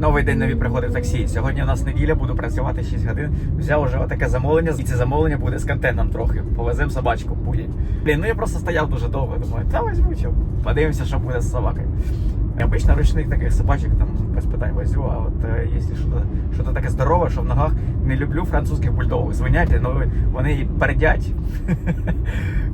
Новий день нові пригоди в таксі. Сьогодні у нас неділя, буду працювати 6 годин. Взяв уже отаке замовлення, і це замовлення буде з контентом трохи. Повеземо собачку буде. Блін, ну я просто стояв дуже довго. Думаю, та візьму чого. Подивимося, що буде з собакою. Обично ручних таких собачок там без питань возю, а от е, якщо що-то таке здорове, що в ногах не люблю французьких бульдогів. Звинять, ну вони і пердять,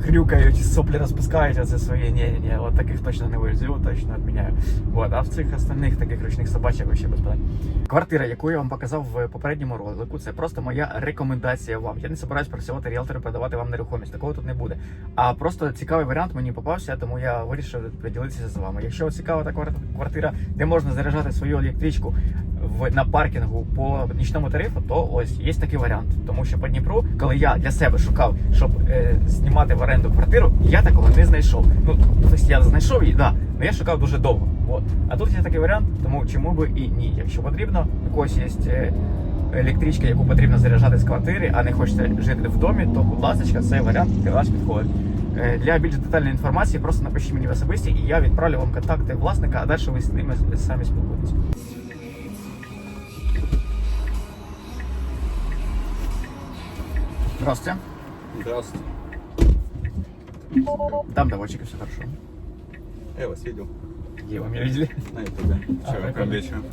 хрюкають, соплі розпускають, це свої. Ні, ні, от таких точно не возю, точно відміняю. От, а в цих остальних таких ручних собачок ще без питань. Квартира, яку я вам показав в попередньому ролику, це просто моя рекомендація вам. Я не збираюсь працювати ріелтором, продавати вам нерухомість. Такого тут не буде. А просто цікавий варіант мені попався, тому я вирішив поділитися з вами. Якщо цікава та квартира, де можна заряджати свою електричку в на паркінгу по нічному тарифу, то ось є такий варіант. Тому що по Дніпру, коли я для себе шукав, щоб е, знімати в оренду квартиру, я такого не знайшов. Ну тобто я знайшов її, да, але я шукав дуже довго. От. А тут є такий варіант, тому чому би і ні. Якщо потрібно, у когось є. е, Електричка, яку потрібно заряджати з квартири, а не хочете жити в домі, то будь ласка, цей варіант для вас підходить. Е, Для більш детальної інформації просто напишіть мені в особисті, і я відправлю вам контакти власника, а далі ви з ними самі спілкуєтесь. Здравствуйте. Здравствуйте. Там доводчики, все хорошо. Я вас видел Где вы меня видели? на ютубе А, вчера прикольно. вечером.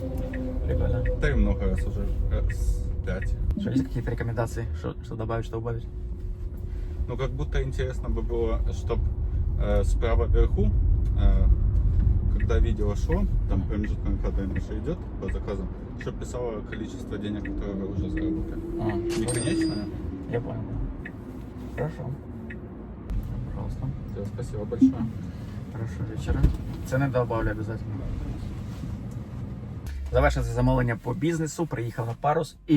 Прикольно. Да и много раз уже. Раз пять. Что, есть какие-то рекомендации? Что, что добавить, что убавить? Ну, как будто интересно бы было, чтобы справа вверху, э, когда видео шло, там промежуток хода наше идет по заказам, чтобы писало количество денег, которое вы уже заработали. А, Не конечное. Я понял. Хорошо. Пожалуйста. Все, спасибо большое. Хорошого вечора. Це не добавлю обов'язково. Завершив це замовлення по бізнесу, приїхав на парус і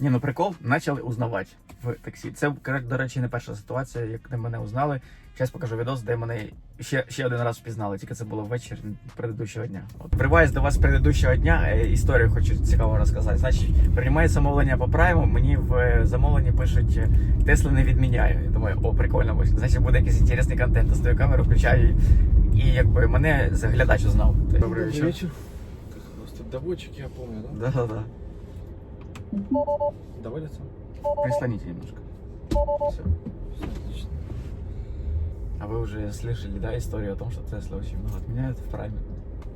ні, ну прикол, почали узнавати в таксі. Це, до речі, не перша ситуація, як де мене узнали. Зараз покажу відос, де мене ще, ще один раз впізнали, тільки це було ввечері предыдущого дня. От вриваюсь до вас з предыдущого дня, е, історію хочу цікаво розказати. Значить, приймає замовлення по прайму, мені в е, замовленні пишуть е, Тесла не відміняю. Я думаю, о, прикольно, значить буде якийсь інтересний контент. Достаю камеру, включаю і якби мене заглядач узнав. Добрий вечір. доводчик, я помню, да? Да, да, да. Доводится? Прислоните немножко. Все. Все отлично. А вы уже слышали, да, историю о том, что Тесла очень много отменяют в прайме?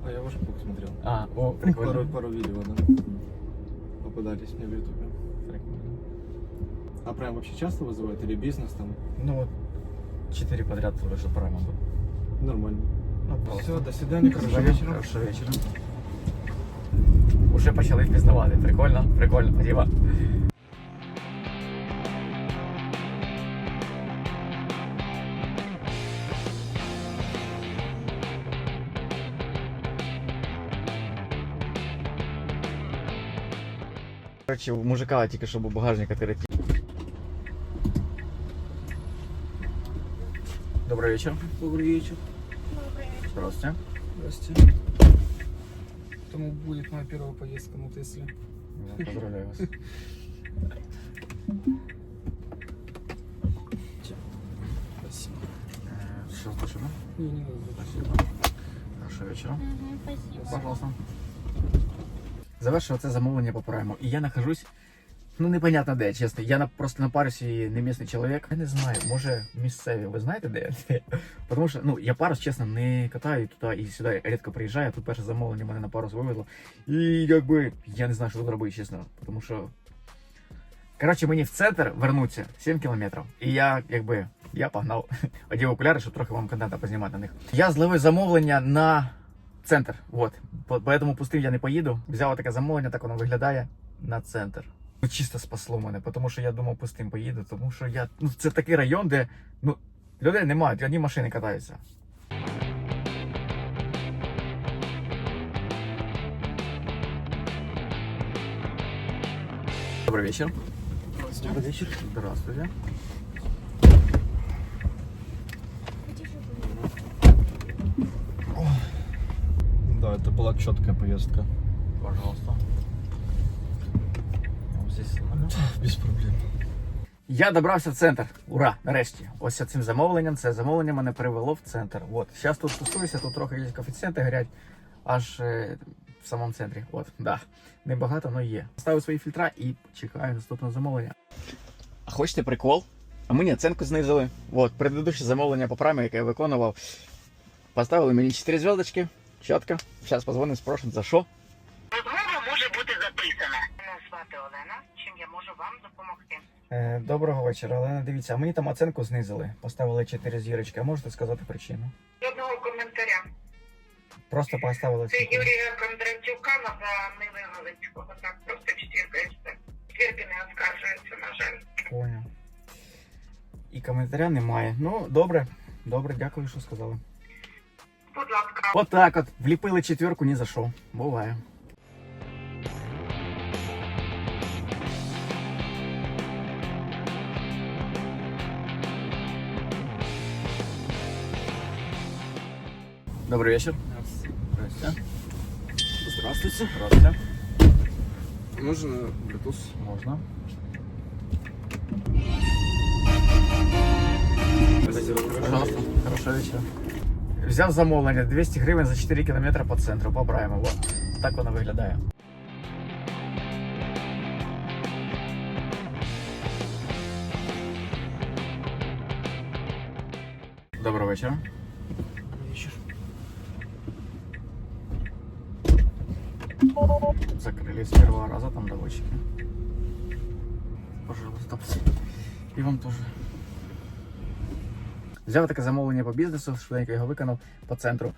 А я ваш блог смотрел. А, о, Пару, прикольно. пару видео, да? Попадались мне в ютубе. Прикольно. А прям вообще часто вызывают? Или бизнес там? Ну вот, четыре подряд вышло прайма было. Нормально. Ну, просто. Все, до свидания, хорошего вечера. Хорошого вечора. Уже почали впізнавати. Прикольно, прикольно, спасибо. Короче, у мужика тільки що був багажник відкритий. Добрый вечер. Добрый вечер. Здравствуйте. Здрасте. Тому будет моя первая поездка на Тесле. Я Поздравляю вас. Спасибо. Э, Что, спасибо. Не, не надо. Спасибо. Хорошего вечера. Мгм, спасибо. Пожалуйста. Завершив це замовлення по прайму. І я нахожусь, ну непонятно де, чесно. Я на, просто на парусі не місний чоловік. Я не знаю, може місцеві. Ви знаєте де? Тому що ну, я парус, чесно, не катаю туди і сюди рідко приїжджаю. Тут перше замовлення мене на парус вивезло. І якби я не знаю, що тут робити, чесно. Тому що. Коротше, мені в центр вернуться 7 кілометрів. І я якби. Я погнав. Одів окуляри, щоб трохи вам контента познімати на них. Я зловив замовлення на центр. Вот. По- Поэтому пустим я не поїду. Взяв таке замовлення, так воно виглядає на центр. Ну, чисто спасло мене, тому що я думав пустим поїду, тому що я. Ну, це такий район, де ну, людей немає, одні машини катаються. Добрый вечер. Добрый вечер. Здравствуйте. Четкая поездка. Пожалуйста. Здесь. Без проблем. Я добрався в центр. Ура! Нарешті. Ось цим замовленням. Це замовлення мене привело в центр. От. Зараз тут тусуюся, тут трохи є коефіцієнти горять. Аж е, самому центрі. От, да. Небагато, але є. Ставив свої фільтра і чекаю наступного замовлення. А хочете прикол? А мені оценку знизили. От, предыдущее замовлення по праймі, яке я виконував. Поставили мені 4 зв'язочки. Чітко. Зараз позвонимо, спрошую, за що. Розмова може бути записана. Мене звати Олена. Чим я можу вам допомогти? Е, доброго вечора, Олена. Дивіться, а мені там оценку знизили. Поставили 4 зірочки. А можете сказати причину? Жодного коментаря. Просто поставили Це оценку. Юрія Кондратюка на Нили Галицького. Так, просто четвірка і все. Четвірки не оскаржуються, на жаль. Понял. І коментаря немає. Ну, добре. Добре, дякую, що сказали. Будь ласка. От так от. Вліпили четверку ні за що. Буває. Добрый вечер. Здравствуйте. Здравствуйте. Здравствуйте. Можно Bluetooth? Можно. Пожалуйста. Хорошого вечора. Взяв замовлення 200 гривень за 4 км по центру, по Брайму. Вот. Так воно виглядає. Доброго вечора. Вечер. Закрыли с первого раза там доводчики. Пожалуйста. І вам теж. Взяв таке замовлення по бізнесу, швиденько його виконав по центру.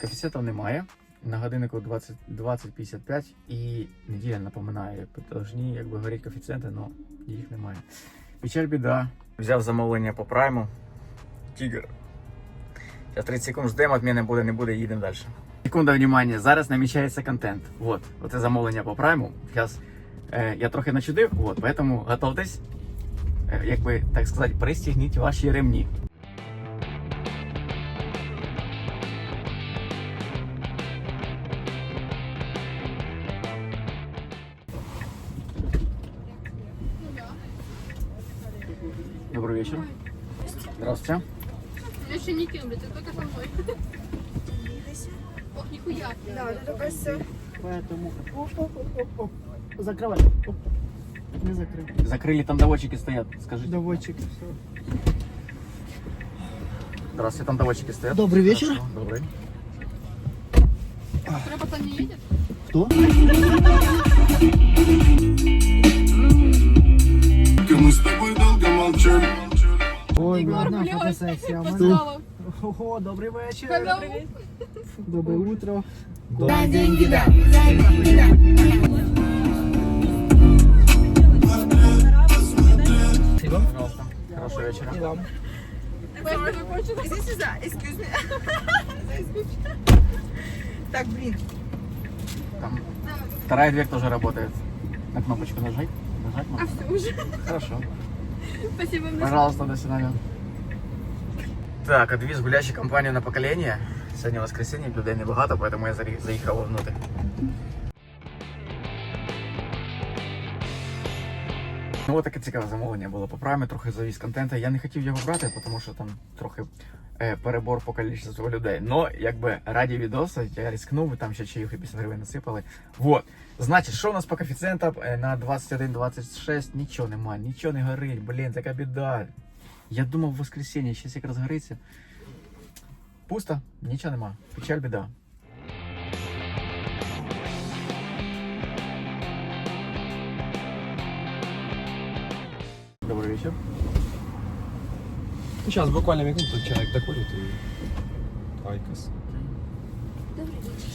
Коефіцієнтів немає. На годиннику 20 20.55 і неділя напоминає, повинні якби горіти коефіцієнти, але їх немає. Печаль біда. Взяв замовлення по прайму. Тігр. Зараз 30 секунд ждемо, від мене буде, не буде, їдемо далі. Секунда внимання, зараз намічається контент. Вот, оце замовлення по прайму. Зараз е, я трохи начудив, вот, поэтому готовтесь, е, як би так сказати, пристігніть ваші ремні. Здравствуйте. Я еще не кем, блядь, ты только со мной. Ох, нихуя. Да, это только все. Поэтому оп-оп-оп-оп. Закрывай. Оп. Не закрыл. Закрыли, там доводчики стоят, скажите. Доводчик. Все. Здравствуйте, там доводчики стоят. Добрый вечер. Хорошо, Добрый. Второй пацан не едет? Кто? Мы с тобой долго молчали. Ой, ладно, фотосесія. Поздравив. Ого, добрий вечір. Добре, утро. Да. Деньги, да. Спасибо. Хорошего вечера. И Так, блин. Там. Вторая дверь тоже работает. На кнопочку нажать. Нажать можно. А все уже. Хорошо. Спасибо вам. Пожалуйста, до свидания. Так, відвіз гулящу компанію на покоління. Сьогодні воскресенье, людей небагато, поэтому я заехал заїхав вовнутрь. Ну, от таке цікаве замовлення було по праймі, трохи завіз контенту. Я не хотів його брати, тому що там трохи е, перебор по кількості людей. Но якби раді відоса я рискнув, там ще чаїв 50 гривень насипали. Вот. Значить, що у нас по коефіцієнтам Е, на 21-26? Нічого немає, нічого не горить. Блін, така біда. Я думав в воскресенье, щас як розгориться. Пусто, нічого нема. Печаль біда. Вечер. Сейчас буквально минуту человек доходит и Айкос.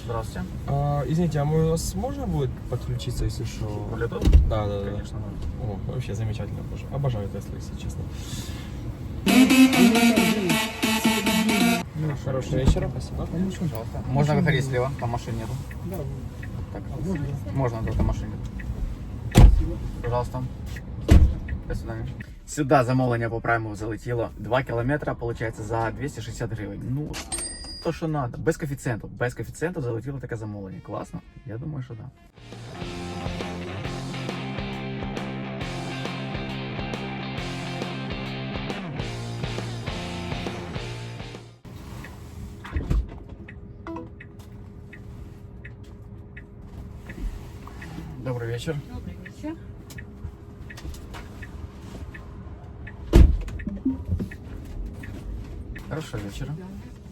Здравствуйте. А, извините, а мы, у вас можно будет подключиться, если что? Bluetooth? Да, да, да. Конечно, можно. О, вообще замечательно, боже. Обожаю Теслу, если честно. Ну, Хорошего вечера, спасибо. Пожалуйста. Можно выходить слева, там машин нету. Да, Так, можно до там машин Пожалуйста. До свидания. Сюди замовлення по прайму залетіло 2 кілометри, виходить, за 260 гривень. Ну, то, що треба. Без коефіцієнту. Без коефіцієнту залетіло таке замовлення. Класно? Я думаю, що так. Добрый вечер. Добрый вечер. Хорошего вечера.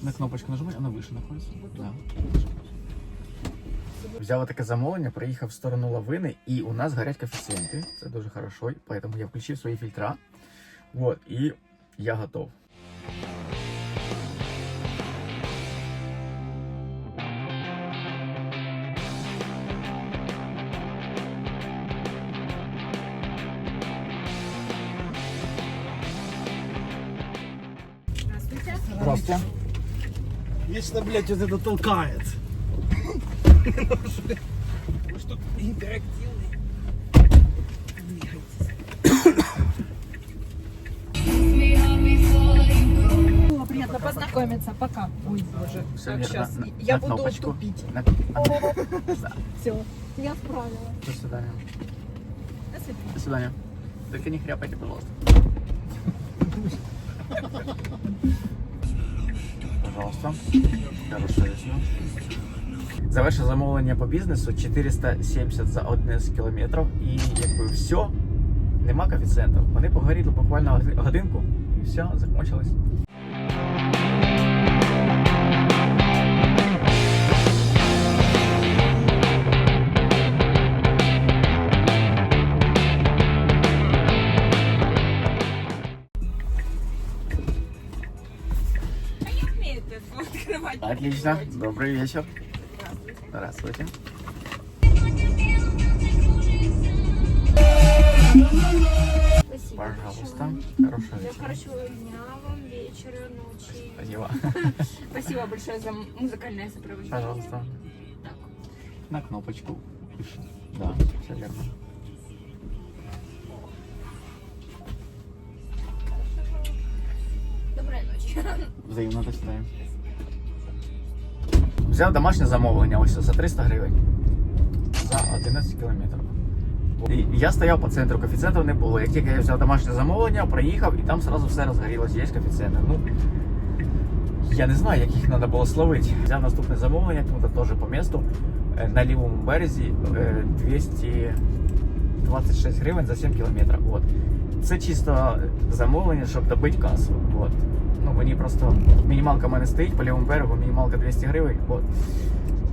На кнопочку нажимай, она выше находится. Да. Взяла таке замовлення, приїхав в сторону лавини, і у нас горять коефіцієнти. Це дуже хорошо, поэтому я включив свої фільтра. Вот, і я готов. Здравствуйте. Вечно, блядь, вот это толкает. Вы что, интерактивный? Было приятно познакомиться. Пока. Ой, боже. Все Так, верно. сейчас. На- Я на буду кнопочку. тупить. На- Все. Я справилась. До свидания. До свидания. До свидания. Только не хряпайте, пожалуйста. Пожалуйста. Хорошого За Завершив замовлення по бізнесу 470 за 11 кілометрів. І якби все, нема коефіцієнтів. Вони погоріли буквально годинку і все, закончилось. Отлично. Добрый вечер. Здравствуйте. Пожалуйста. Хорошего вечера. Хорошего дня вам, вечера, ночи. Спасибо. Спасибо большое за музыкальное сопровождение. Пожалуйста. Так. На кнопочку. Да, все верно. Доброй ночи. Взаємно достаємо. Взяв домашнє замовлення ось за 300 гривень за 11 кілометрів. І я стояв по центру, коефіцієнтів не було. Як тільки я взяв домашнє замовлення, приїхав і там одразу все розгорілося, є коефіцієнти. Ну, я не знаю, як їх треба було словити. Взяв наступне замовлення, теж по місту е, на лівому березі е, 226 гривень за 7 кілометрів. От. Це чисто замовлення, щоб добити касу. От. Мені просто мінімалка в мене стоїть по лівому берегу, мінімалка 200 гривень. От.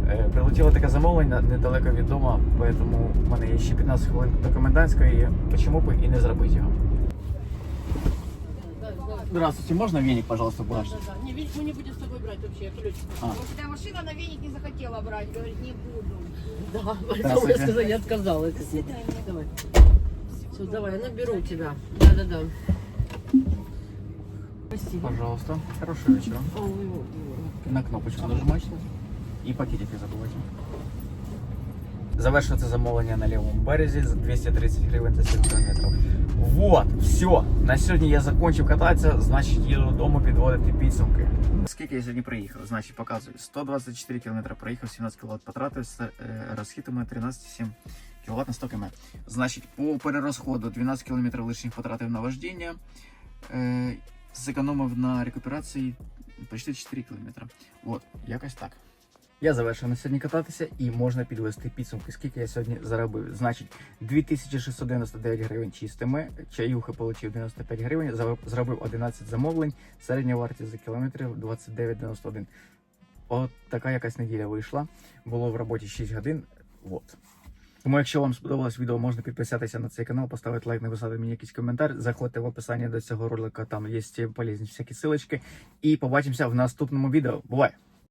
Е, Прилетіло таке замовлення недалеко від дому, тому в мене є ще 15 хвилин до комендантської, чому б і не зробити його. Здравствуйте, можно веник, пожалуйста, ваш? Да, да. Не, видишь, мы не будем с тобой брать вообще ключ. А. Машина на веник не захотела брать, говорит, не буду. Да, поэтому я сказала, я отказалась. До свидания. Давай. Все, давай, я наберу тебя. Да, да, да. Спасибо. Пожалуйста. Хорошего вечера. На кнопочку нажимайте. І пакетики забувайте. Завершив це замовлення на лівому березі за 230 гривень за 7 кілометрів. Вот, все. На сьогодні я закончив кататися, значить їду додому підводити підсумки. Скільки я сьогодні приїхав? Значить, показую. 124 км проїхав, 17 кВт потратив, розхід у мене 13,7 кВт на 100 км. Значить, по перерозходу 12 км лишніх потратив на вождіння, е, зекономив на рекуперації почти 4 км. От, якось так. Я завершив на сьогодні кататися і можна підвести підсумки, скільки я сьогодні заробив. Значить, 2699 гривень чистими, чаюхи отримав 95 гривень, зробив 11 замовлень, середня вартість за кілометрів 29,91. От така якась неділя вийшла. Було в роботі 6 годин. От. Тому, якщо вам сподобалось відео, можна підписатися на цей канал, поставити лайк, написати мені якийсь коментар. Заходьте в описання до цього ролика, там є полезні всякі силочки. І побачимося в наступному відео. Бувай!